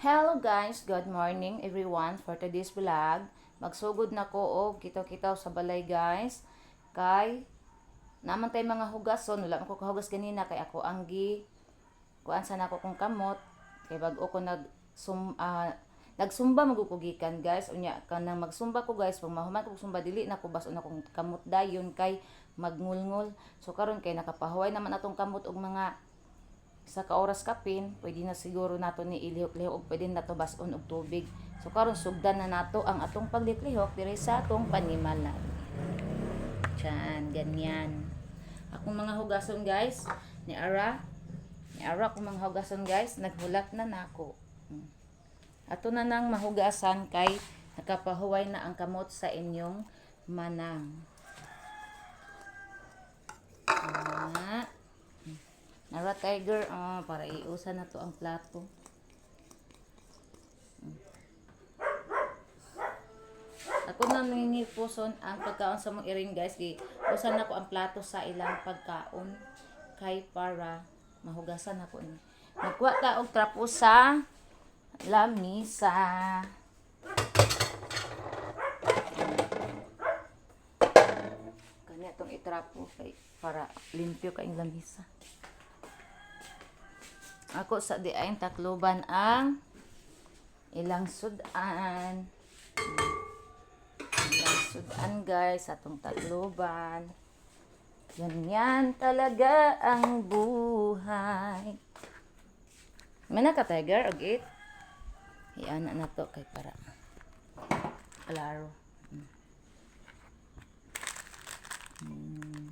Hello guys, good morning everyone for today's vlog. Magsugod na ko og kitaw-kitaw sa balay guys. Kay naman tay mga hugason, wala man ko kahugas ganina kay ako ang gi kuan sa nako kong kamot. Kay bag-o ko nag sum, ah, nagsumba magukugikan guys. Unya kanang magsumba ko guys pag mahuman ko sumba dili na ko baso na kong kamot dayon kay magngulngul so karon kay nakapahuway naman atong kamot og mga sa ka oras kapin, pwede na siguro nato ni ilihok-lihok og pwede nato bason og tubig. So karon sugdan na nato ang atong paglihok diri sa atong panimalan. Tiyan, ganyan. Akong mga hugason guys, ni Ara, ni Ara akong mga hugason guys, naghulat na nako. Hmm. Ato na nang mahugasan kay nakapahuway na ang kamot sa inyong manang. Ah. Nara tiger, ah, para iusan na to ang plato. Ako na nangingipuson ang pagkaon sa mong iring guys. Di, na ko ang plato sa ilang pagkaon kay para mahugasan ako ni. Nagkuha ta og trapo sa lamisa. Kanya tong itrapo kay para limpyo kaing lamisa. Ako sa di ay takloban ang ilang sudan. Ilang sudan guys, atong takloban. Ganyan talaga ang buhay. May ka tiger og it. Iana na to kay para klaro. Mm. Mm.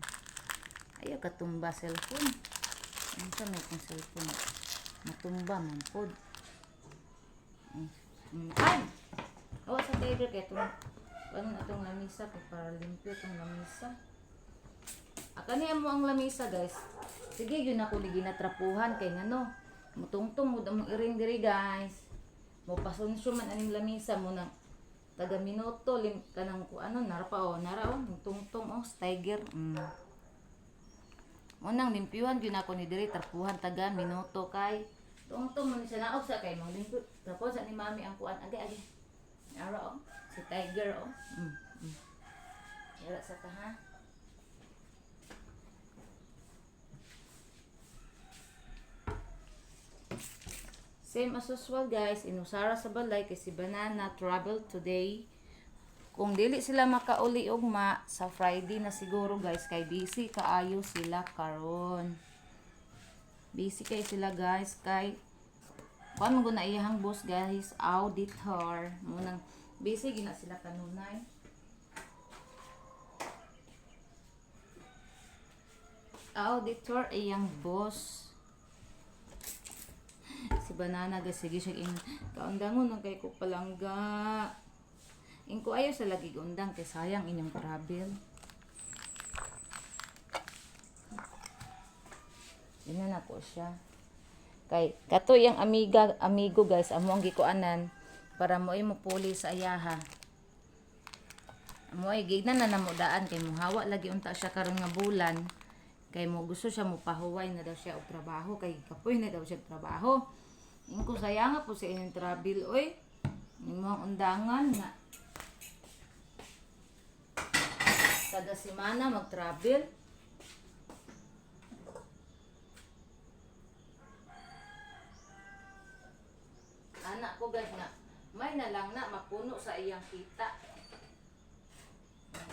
Ayaw katumba cellphone. Ano sa may cellphone? Matumba man pod. Ay! Awa sa tiger kay itong ano itong lamisa kay para limpyo itong lamisa. Akani mo ang lamisa guys. Sige yun ako ligi na trapuhan kay ngano. Mutungtong mo mong iring diri guys. Mo pasonsyo man aning lamisa mo na taga minuto lim kanang ku ano nara pa oh nara oh tungtong oh tiger. Mm. Unang limpyuhan gyud ako ni diri trapuhan taga minuto kay tungtong man siya naog sa kay mga limpyo tapos sa ni mami ang kuan agay agay. Nara oh si tiger oh. Mm. mm. Yara sa ta. Same as usual guys, inusara sa balay kay si Banana travel today. Kung dili sila makauli ugma sa Friday na siguro guys kay busy kaayo sila karon. Busy kay sila guys kay kuan mo na iyahang boss guys, auditor. Munang busy gina sila kanunay. Auditor iyang boss si banana guys sige siya in kaundangon ng kay ko palangga in ko ayo sa lagi undang kay sayang inyong travel Ina na ko siya. Kay kato yung amiga amigo guys amo ang gikuanan para mo imo puli sa ayaha. Amo ay gigna na namudaan kay muhawa lagi unta siya karon nga bulan. Kay mo gusto siya mo pahuway na daw siya og trabaho kay kapoy na daw siya trabaho. Ingko sayang po sa inyong travel oy. Imo ang undangan nga. Kada semana mag-travel. Anak ko guys nga, may na lang na mapuno sa iyang kita.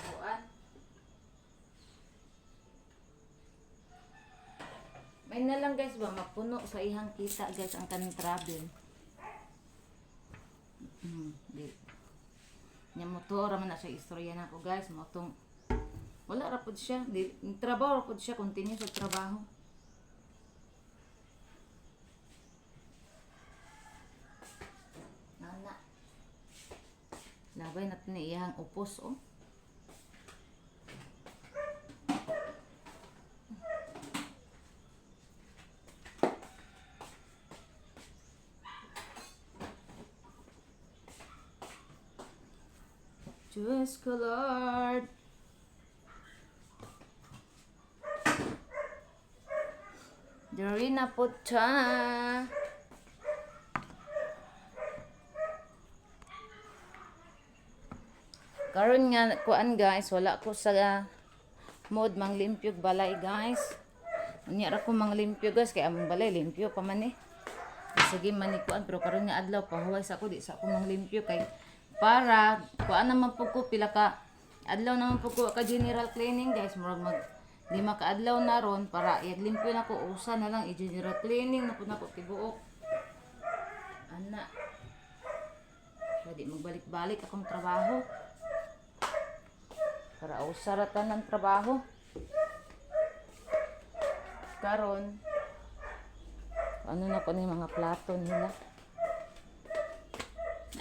Kuan. May na lang guys ba, mapuno sa iyang kita guys ang kanang travel. Hmm, di. Nya motor man na siya istorya na ko guys, motong wala ra pud siya, trabaho ra pud siya, continue sa trabaho. Nana. Labay natin ni iyang upos oh. Diyos ko, na po siya. Karon nga kuan guys, wala ko sa ah, mod manglimpyog balay guys. Unya ra ko manglimpyog guys kay among balay limpyo pa man eh. Sige man ni kuan pero karon nga adlaw pahuway sa ko di sa ko manglimpyo kay para kuan naman po ko pila ka adlaw naman po ko ka general cleaning guys murag mag lima ka adlaw na ron para limpyo na ko usa na lang i-general cleaning na pud nako tibuok. Ana. Pwede magbalik-balik akong trabaho. Para usaratan ng trabaho. Karon, ano na po ni mga plato nila.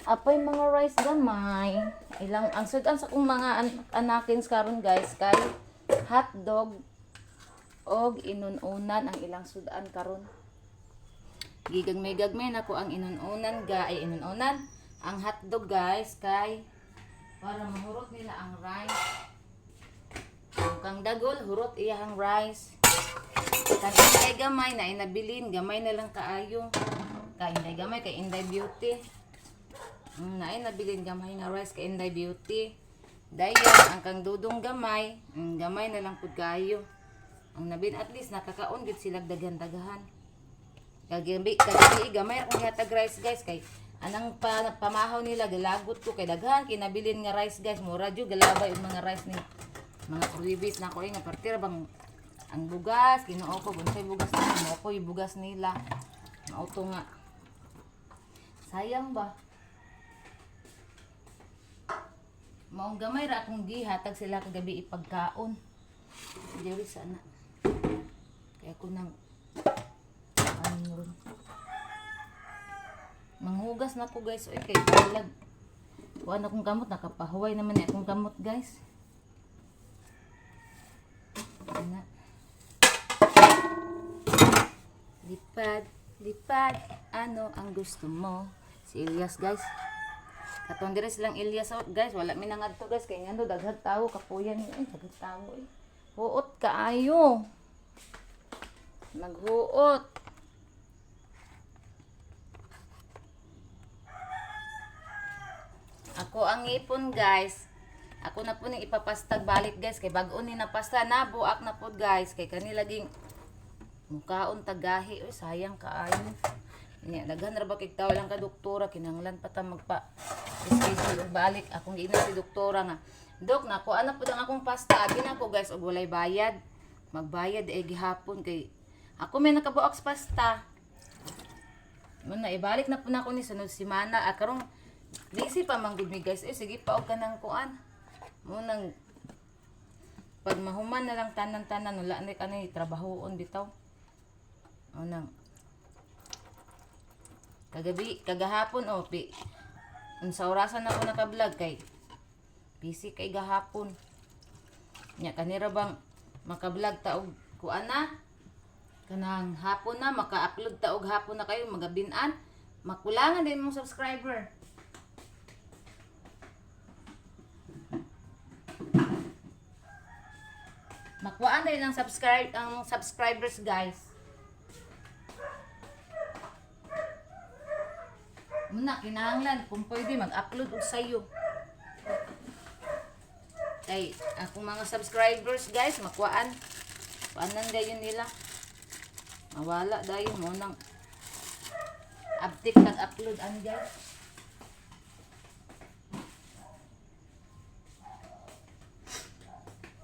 Apay mga rice gamay. Ilang ang sudan sa kong mga an- anakins karon guys kay hotdog og inununan ang ilang sudan karon. Gigagmay-gagmay na ko ang inununan ga ay inununan ang hotdog guys kay para mahurot nila ang rice. Ang kang dagol hurot iyang rice. Kag inday gamay na inabilin gamay na lang kaayo. Kay inday gamay kay inday beauty. Mm, na nabilin gamay nga rice kay inday beauty. Dayon ang kang dudong gamay, mm, gamay na lang pud kaayo. Ang nabin at least nakakaon gid sila daghan-dagahan. Kagabi, kagabi gamay akong hatag rice guys kay anang pa, pamahaw nila galagot ko kay daghan kinabilin nga rice guys mura jud galabay yung mga rice ni mga previous na ko eh, nga partira bang ang bugas kinuo ko unsay bugas na mo ko bugas nila mauto nga sayang ba maong gamay ra akong gihatag sila kagabi ipagkaon diri sana kaya ko nang ano. Manghugas na ko guys. Oy, kay balag. Kuha na akong gamot. Nakapahuway naman ni akong gamot guys. Ano? Lipad, lipad. Ano ang gusto mo? Elias guys. Katong dire silang Elias out guys. Wala mi nangadto guys. Kaya nga daghan tao. Kapuyan ni. Ay, daghan tao eh. Huot kaayo. Naghuot. Ako ang ipon guys. Ako na po ning ipapastag balik guys kay bag-o ni na pasta na buak na po guys kay kanila ging mukhaon tagahi oy sayang kaayo. Nya daghan ra ba kay tawo lang ka doktora kinahanglan pa ta magpa og balik akong giina si doktora nga. Dok na ko ana pud ang akong pasta abi na ko guys og walay bayad. Magbayad eh gihapon kay ako may nakabuok sa pasta. Mo na ibalik na po na ako ni sunod semana. Ah, karong busy pa man gud mi guys. Eh sige pa og kanang kuan. Mo nang pag mahuman na lang tanan-tanan wala na kanay trabahoon bitaw. Mo nang kagabi kagahapon o pi unsa orasan ako naka-vlog kay busy kay gahapon. Nya kanira bang maka-vlog ta og kuan na? Kanang hapon na maka-upload ta og hapon na kayo magabinan. Makulangan din mong subscriber. Makuhaan din ang subscribe ang subscribers guys muna kinahanglan kung pwede mag-upload og sayo. Kay akong mga subscribers guys makuhaan. Kuanan dayon nila. Mawala dayon mo nang update kag upload ang guys?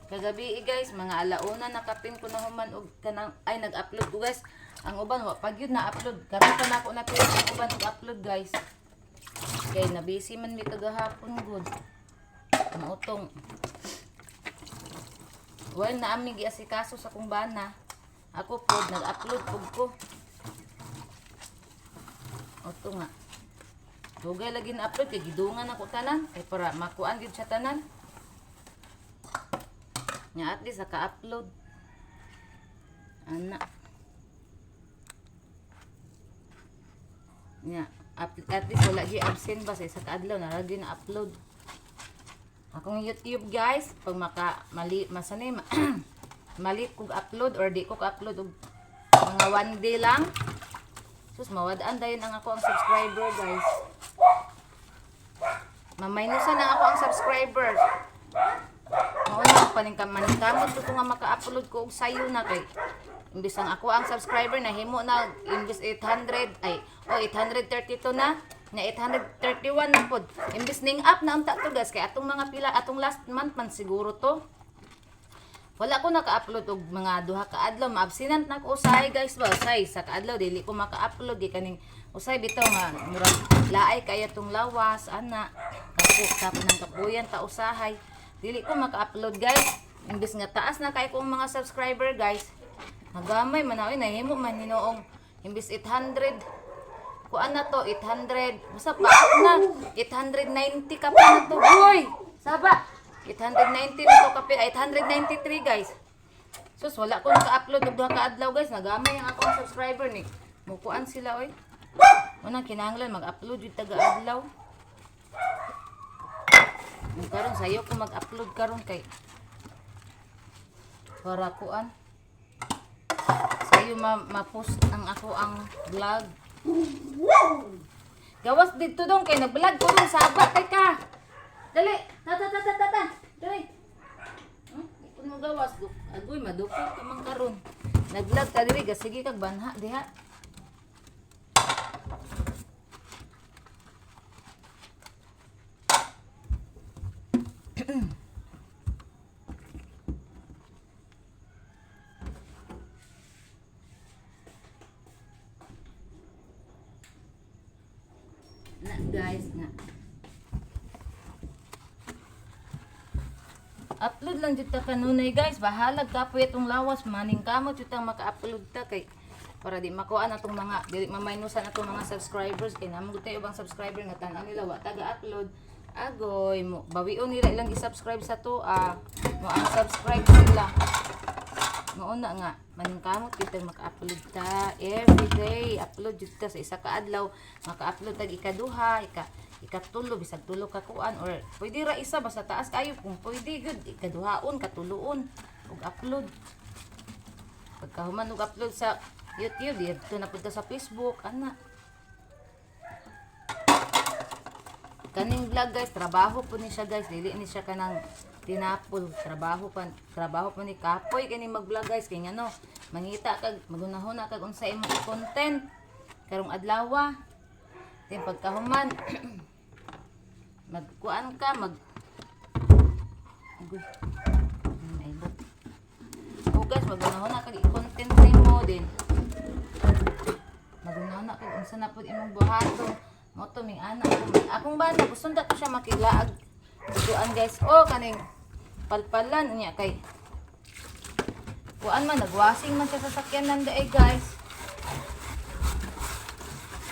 Kagabi eh, guys mga alauna nakapin ko na human og kanang ay nag-upload ko guys ang uban pag yun na-upload karon pa na ako na ang uban upload guys kay na busy man mi kagahapon good mautong well na ami giasikaso sa kong bana ako po nag-upload pud ko Oto nga. Dugay lagi na upload kay gidungan ako tanan kay para makuan gid sa tanan. Nya at least naka-upload. Ana. Nya at, least wala gi absent ba sa isa na lagi na upload. Akong YouTube guys, pag maka mali masani ma, mali kog upload or di ko upload og mga one day lang. Sus, mawadaan dayon ang ako ang subscriber, guys. Mamaynusan na ako ang subscribers. Mauna pa ning maningkamot ko nga maka-upload ko og sayo na kay imbis ang ako ang subscriber na himo na imbis 800 ay o 832 na na 831 na pod. Imbis ning up na unta to guys kay atong mga pila atong last month man siguro to. Wala ko naka-upload og mga duha ka adlaw, maabsinant na ko usay guys ba, usay sa kaadlaw dili ko maka-upload di kaning usay bitaw nga murag laay kaya tong lawas ana kapo tap ng kapuyan ta usahay. Dili ko maka-upload guys. Imbis nga taas na kay kong mga subscriber guys. Nagamay man na nahimo man hinoong imbis 800 kuan na to 800 basta pa na 890 ka pa na to boy. Saba 890 na to ay 893 guys. Sus wala ko naka-upload og duha ka adlaw guys. Nagamay ang akong subscriber ni. Mukuan sila oy. Unang kinahanglan mag-upload yung taga-adlaw. Yung karon sayo ko mag-upload karon kay para kuan. Sayo ma ma-post ang ako ang vlog. Gawas dito dong kay nag-vlog ko dong saba kay ka. Dali, tata tata tata. Dali. Hmm? Mo gawas duk. Agoy madukot ka man karon. Nag-vlog ta diri ga sige kag banha diha. Na guys na. Upload lang jud ta kanunay guys. Bahalag ka po itong lawas maning kamot ta maka-upload ta kay para di makuha na tong mga dili mamaynusan atong mga subscribers kay namo tayo bang subscriber nga tan nila wa taga-upload. Agoy mo bawion nila ilang i-subscribe sa to ah mo ang subscribe sila. Mauna nga, maningkamot kita maka-upload ta every day. Upload jud ta sa isa ka adlaw, maka-upload tag ikaduha, ika ikatulo bisag tulo ka kuan or pwede ra isa basta taas kayo. Kung pwede good. Ikaduhaon katuloon. Ug upload. Pagka human og upload sa YouTube, dito na punta sa Facebook, ana. Kaning vlog guys, trabaho po ni siya guys, dili ni siya kanang tinapol, trabaho pa, trabaho pa ni kapoy kani mag-vlog guys, kay ano, mangita kag magunahon na kag unsa imong content. Karong adlaw. Then pagkahuman magkuan ka mag Agoy. Ay, naibot. O guys, magunahon na kag i-content mo din. Magunahon na kag unsa na pud imong buhaton. Mo to ming anak ko. Akong bana gusto na to siya makilaag. Tuduan guys. Oh, kaning palpalan niya kay Kuan man nagwasing man siya sa sakyanan daay guys.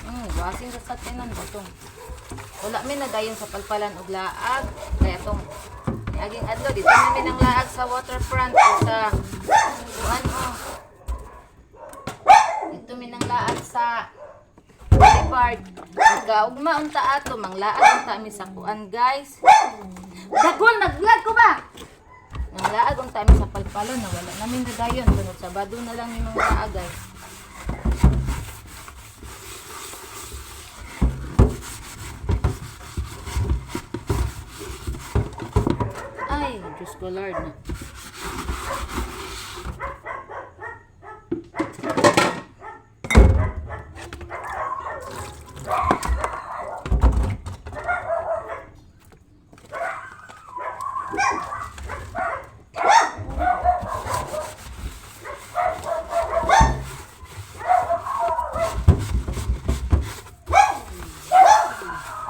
Hmm, washing sa sakyanan butong. Wala mi na dayon sa palpalan og laag. Kaya tong aging adlaw dito na mi nang laag sa waterfront o sa kuan oh. Dito mi nang laag sa boulevard. Gaugma unta ato manglaag unta mi sa kuan guys. Dagol nag-vlog ko ba? Nanglaag unta mi sa palpalon na wala namin dadayon tunod sa bado na lang ni mga laag guys. Ay, Diyos ko Lord.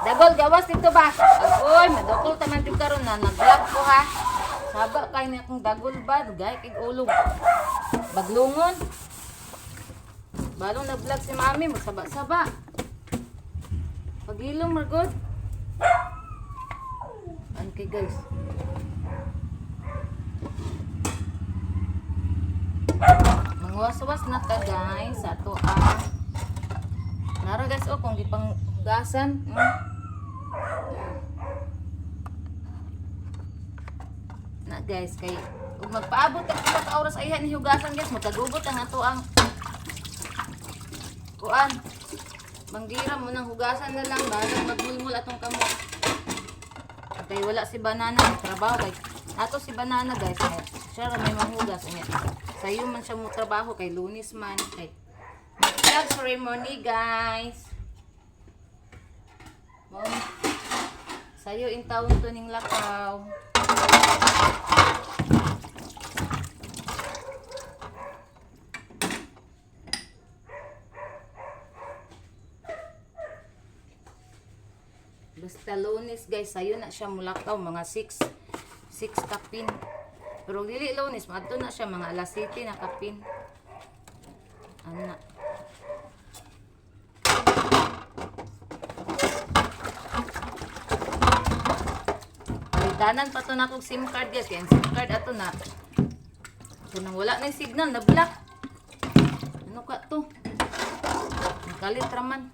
Dagol, gawas dito ba? Agoy, madukol taman yung karon na nag-vlog ko ha. Saba kay na akong dagol ba? Dugay kay ulog. Baglungon. Balong nag-vlog si mami, magsaba-saba. Pagilong, margod. Ano kay guys? Mangwas-was na ka guys. Sa to ah. Nara guys, oh, kung gipang hugasan. Mm. Na guys, kay ug magpaabot ka sa ka oras ayhan ni hugasan guys, magkagugot ang ato ang kuan. Manggira mo nang hugasan na lang balang magmulmul atong kamot. Kay wala si Banana ang trabaho kay ato si Banana guys. Kaya, siya ra may manghugas niya. Sayo man siya mo trabaho kay Lunis man kay Mag ceremony guys. Mo. Sayo in taon to ning lakaw. Basta lunes guys, sayo na siya mulakaw mga 6 6 kapin. Pero dili lunes, madto na siya mga alas 7 na kapin. Ana. Pagdanan pa to na kong SIM card guys. Ang SIM card ato na. Kung nang wala na signal, na block. Ano ka to? Nakalit raman.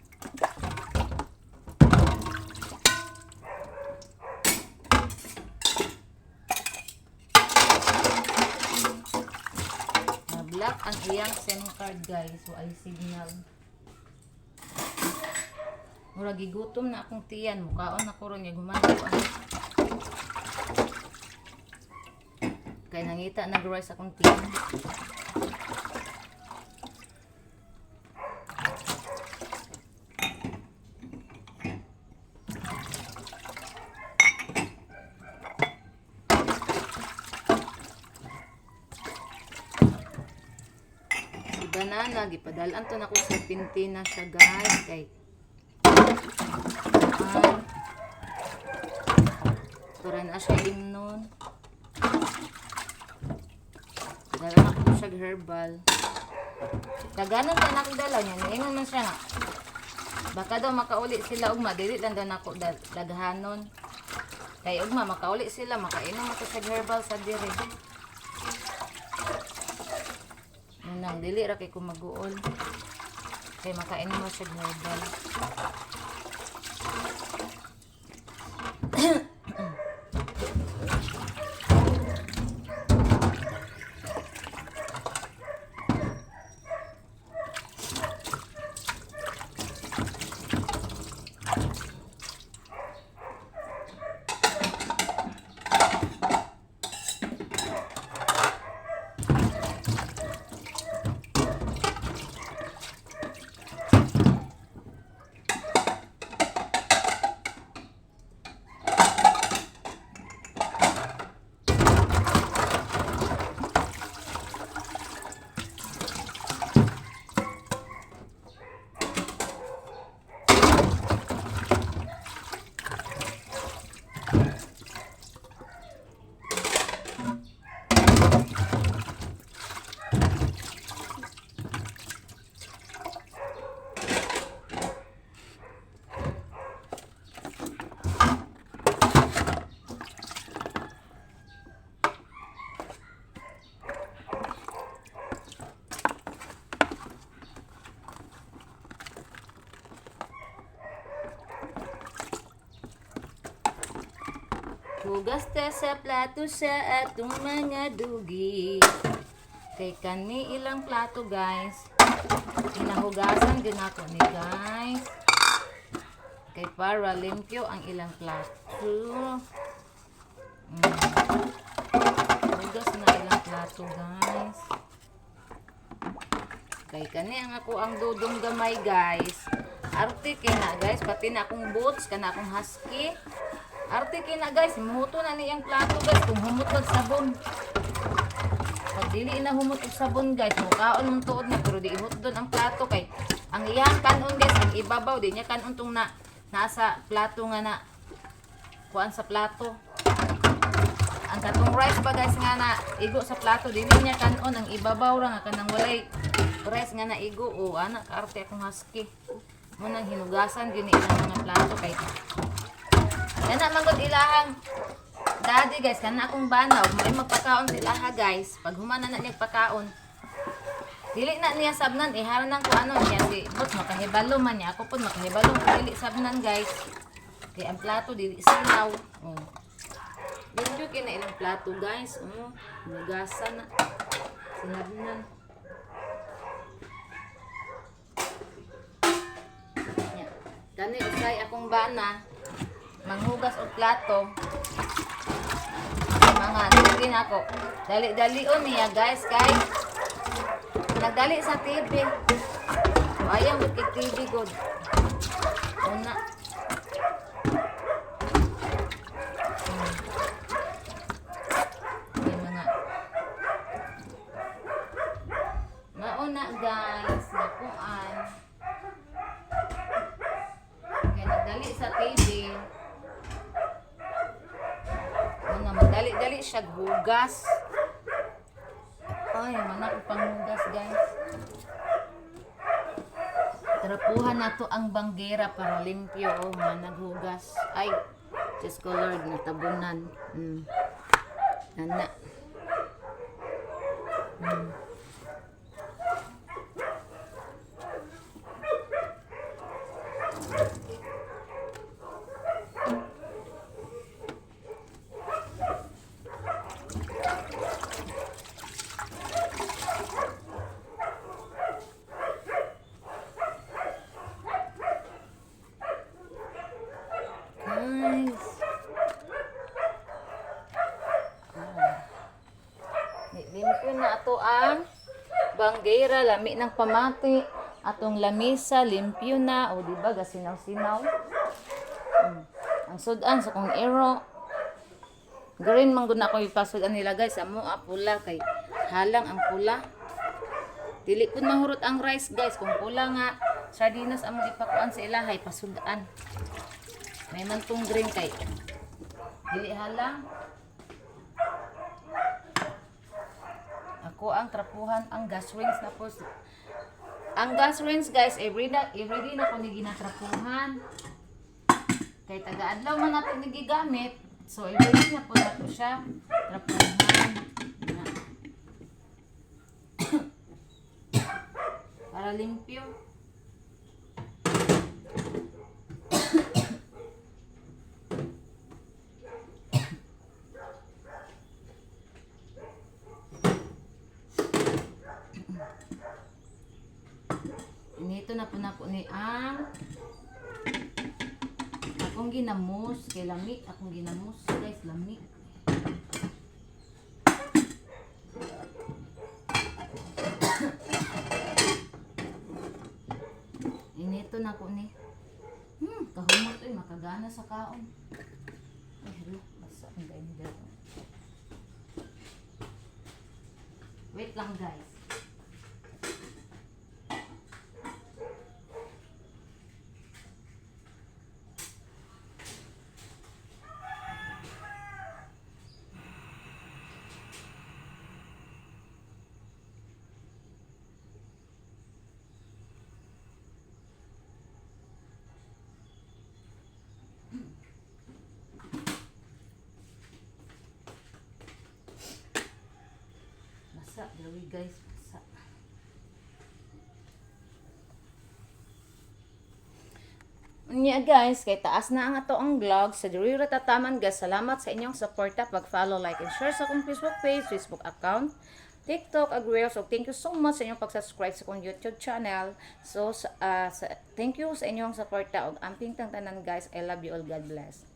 Na-block ang iyang SIM card guys. Ay signal. Mura gigutom na akong tiyan. Mukaon ako ron yung gumanaw ang Kaya nangita nag-rise akong. Si Banana, gipadalan to na ko sa Pintina siya guys. Kay Ay. Para na siya limnon. Dala na ko siya herbal. Kaganon pa nakidala niya. Niingon man siya nga. Baka daw makauli sila ugma. Dili lang daw nako daghanon. Kay ugma makauli sila. Makainom ako sa herbal sa diri. Nang dili ra kay kumaguol. Kay makainom mo siya herbal. Hugas ta sa plato sa atong mga dugi. Kay kani ilang plato guys. Pinahugasan din ako ni guys. Kay para limpyo ang ilang plato. Mm. Hugas na ilang plato guys. Kay kani ang ako ang dudong gamay guys. Arte kay guys, pati na akong boots, kana akong husky. Arte na guys, muto na niyang plato guys kung humot og sabon. Pag dili na humot og sabon guys, mukaon mong tuod na pero di ihot doon ang plato kay ang iyang kanon guys, ang ibabaw di niya kanon tong na nasa plato nga na kuan sa plato. Ang katong rice ba guys nga na igo sa plato dili niya kanon ang ibabaw ra nga kanang walay rice nga na igo o ana kaarte akong husky. Mo nang hinugasan gyud ni mga plato kay Kana magod ilahang daddy guys, kana akong banaw, may magpakaon sila ha guys. Pag humana na niya pagkaon, dili na niya sabnan, iharan lang ko ano niya si boss makahibalo man niya. Ako po makahibalo dili sabnan guys. Kaya ang plato dili silaw. Oh. Medyo kina ilang plato guys. Oh, nugasan na. Sinabnan. Yan. Kani usay akong bana. Manghugas og plato. Mga nagin ako. Dali-dali o niya guys kay nagdali sa TV. Ayaw mo kay TV good. Una. Hmm. May mga Mauna guys, nakuan. Kaya nagdali sa TV. Una, magdali-dali siya gugas. Ay, manak ko pang hugas guys. Trapuhan na to ang banggera para limpyo o oh, naghugas. Ay, just ko Lord, natabunan. Mm. Nana. Mm. Guys. Limpyo na ato ang banggera, lami ng pamati. Atong lamisa, limpyo na. O, di ba, gasinaw-sinaw. Mm. Ang sudan sa kong ero. Green man gud na ko ipasudan nila guys. Amo ah, pula kay halang ang pula. Dili pud mahurot ang rice guys. Kung pula nga, sardinas amo ipakuan sa ilahay, pasudan. May mantong green kay. Dili halang. Ako ang trapuhan ang gas rings na po. Ang gas rings guys, every day na ko ni ginatrapuhan. Kay taga-adlaw man nato nagigamit. So every na po nato siya trapuhan. Na. Para limpyo. Nito na po na po ni ang akong ginamos kay lami akong ginamos guys lami Inito na po ni Hmm, kahumot ay makagana sa kaon. Ay, hello, basa ang dito. Wait lang guys. Basa, dawi guys, basa. Unya guys, kay taas na ang ato ang vlog sa diri ra tataman guys. Salamat sa inyong suporta, pag-follow, like and share sa akong Facebook page, Facebook account, TikTok, Agreos. So thank you so much sa inyong pag-subscribe sa akong YouTube channel. So ah, sa- thank you sa inyong suporta og amping tang tanan guys. I love you all. God bless.